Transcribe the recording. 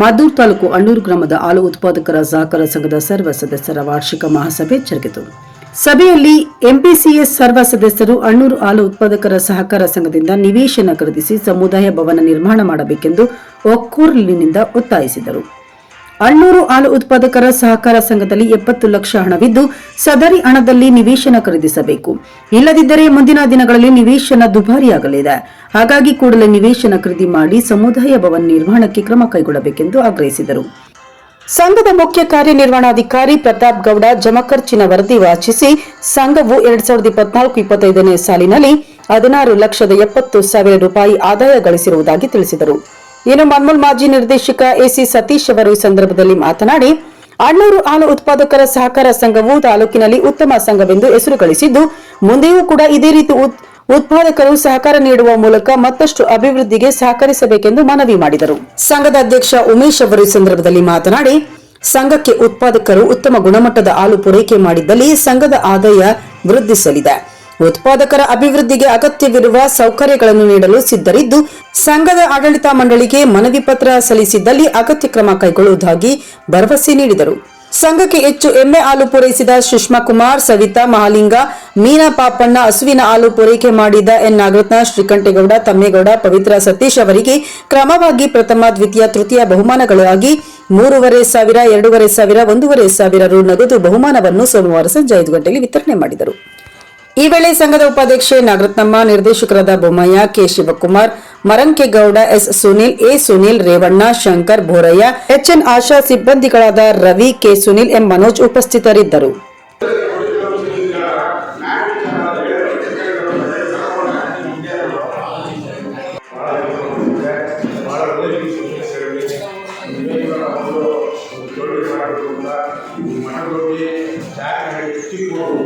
ಮದ್ದೂರು ತಾಲೂಕು ಅಣ್ಣೂರು ಗ್ರಾಮದ ಹಾಲು ಉತ್ಪಾದಕರ ಸಹಕಾರ ಸಂಘದ ಸರ್ವ ಸದಸ್ಯರ ವಾರ್ಷಿಕ ಮಹಾಸಭೆ ಜರುಗಿತು. ಸಭೆಯಲ್ಲಿ ಎಂಪಿಸಿಎಸ್ ಸರ್ವ ಸದಸ್ಯರು ಅಣ್ಣೂರು ಹಾಲು ಉತ್ಪಾದಕರ ಸಹಕಾರ ಸಂಘದಿಂದ ನಿವೇಶನ ಖರೀದಿಸಿ ಸಮುದಾಯ ಭವನ ನಿರ್ಮಾಣ ಮಾಡಬೇಕೆಂದು ಒಕ್ಕೂರ್ಲಿನಿಂದ ಒತ್ತಾಯಿಸಿದರು. ಅಣ್ಣೂರು ಹಾಲು ಉತ್ಪಾದಕರ ಸಹಕಾರ ಸಂಘದಲ್ಲಿ ಎಪ್ಪತ್ತು ಲಕ್ಷ ಹಣವಿದ್ದು ಸದರಿ ಹಣದಲ್ಲಿ ನಿವೇಶನ ಖರೀದಿಸಬೇಕು. ಇಲ್ಲದಿದ್ದರೆ ಮುಂದಿನ ದಿನಗಳಲ್ಲಿ ನಿವೇಶನ ದುಬಾರಿಯಾಗಲಿದೆ. ಹಾಗಾಗಿ ಕೂಡಲೇ ನಿವೇಶನ ಖರೀದಿ ಮಾಡಿ ಸಮುದಾಯ ಭವನ ನಿರ್ಮಾಣಕ್ಕೆ ಕ್ರಮ ಕೈಗೊಳ್ಳಬೇಕೆಂದು ಆಗ್ರಹಿಸಿದರು. ಸಂಘದ ಮುಖ್ಯ ಕಾರ್ಯನಿರ್ವಹಣಾಧಿಕಾರಿ ಪ್ರತಾಪ್ ಗೌಡ ಜಮಖರ್ಚಿನ ವರದಿ ವಾಚಿಸಿ ಸಂಘವು ಎರಡ್ ಸಾವಿರದ ಇಪ್ಪತ್ನಾಲ್ಕು ಇಪ್ಪತ್ತೈದನೇ ಸಾಲಿನಲ್ಲಿ ಹದಿನಾರು ಲಕ್ಷದ ಎಪ್ಪತ್ತು ಸಾವಿರ ರೂಪಾಯಿ ಆದಾಯ ಗಳಿಸಿರುವುದಾಗಿ ತಿಳಿಸಿದರು. ಇನ್ನು ಮನ್ಮೂಲ್ ಮಾಜಿ ನಿರ್ದೇಶಕ ಎಸಿ ಸತೀಶ್ ಅವರು ಈ ಸಂದರ್ಭದಲ್ಲಿ ಮಾತನಾಡಿ ಅಣ್ಣೂರು ಹಾಲು ಉತ್ಪಾದಕರ ಸಹಕಾರ ಸಂಘವು ತಾಲೂಕಿನಲ್ಲಿ ಉತ್ತಮ ಸಂಘವೆಂದು ಹೆಸರು ಗಳಿಸಿದ್ದು, ಮುಂದೆಯೂ ಕೂಡ ಇದೇ ರೀತಿ ಉತ್- ಉತ್ಪಾದಕರು ಸಹಕಾರ ನೀಡುವ ಮೂಲಕ ಮತ್ತಷ್ಟು ಅಭಿವೃದ್ಧಿಗೆ ಸಹಕರಿಸಬೇಕೆಂದು ಮನವಿ ಮಾಡಿದರು. ಸಂಘದ ಅಧ್ಯಕ್ಷ ಉಮೇಶ್ ಅವರು ಈ ಸಂದರ್ಭದಲ್ಲಿ ಮಾತನಾಡಿ, ಸಂಘಕ್ಕೆ ಉತ್ಪಾದಕರು ಉತ್ತಮ ಗುಣಮಟ್ಟದ ಹಾಲು ಪೂರೈಕೆ ಮಾಡಿದ್ದಲ್ಲಿ ಸಂಘದ ಆದಾಯ ವೃದ್ಧಿಸಲಿದೆ. ಉತ್ಪಾದಕರ ಅಭಿವೃದ್ಧಿಗೆ ಅಗತ್ಯವಿರುವ ಸೌಕರ್ಯಗಳನ್ನು ನೀಡಲು ಸಿದ್ಧರಿದ್ದು, ಸಂಘದ ಆಡಳಿತ ಮಂಡಳಿಗೆ ಮನವಿ ಪತ್ರ ಸಲ್ಲಿಸಿದ್ದಲ್ಲಿ ಅಗತ್ಯ ಕ್ರಮ ಕೈಗೊಳ್ಳುವುದಾಗಿ ಭರವಸೆ ನೀಡಿದರು. ಸಂಘಕ್ಕೆ ಹೆಚ್ಚು ಎಮ್ಮೆ ಹಾಲು ಪೂರೈಸಿದ ಸುಷ್ಮಾ ಕುಮಾರ್, ಸವಿತಾ ಮಹಾಲಿಂಗ, ಮೀನಾ ಪಾಪಣ್ಣ, ಹಸುವಿನ ಹಾಲು ಪೂರೈಕೆ ಮಾಡಿದ ಎನ್. ನಾಗರತ್ನ, ಶ್ರೀಕಂಠೇಗೌಡ, ತಮ್ಮೇಗೌಡ, ಪವಿತ್ರ ಸತೀಶ್ ಅವರಿಗೆ ಕ್ರಮವಾಗಿ ಪ್ರಥಮ, ದ್ವಿತೀಯ, ತೃತೀಯ ಬಹುಮಾನಗಳಾಗಿ ಮೂರುವರೆ ಸಾವಿರ, ಎರಡೂವರೆ ಸಾವಿರ, ಒಂದೂವರೆ ಸಾವಿರ ರು ನಗದು ಬಹುಮಾನವನ್ನು ಸೋಮವಾರ ಸಂಜೆ ಐದು ಗಂಟೆಗೆ ವಿತರಣೆ ಮಾಡಿದರು. ಈ ವೇಳೆ ಸಂಘದ ಉಪಾಧ್ಯಕ್ಷೆ ನಾಗರತ್ನಮ್ಮ, ನಿರ್ದೇಶಕರಾದ Bommaiah, K Shivakumar, Marankegowda, S Sunil, A Sunil, Revanna, Shankar Boraiah H N Asha ಸಿಬ್ಬಂದಿಗಳಾದ Ravi, K Sunil M Manoj ಉಪಸ್ಥಿತರಿದ್ದರು. regular, y manejando bien, chico,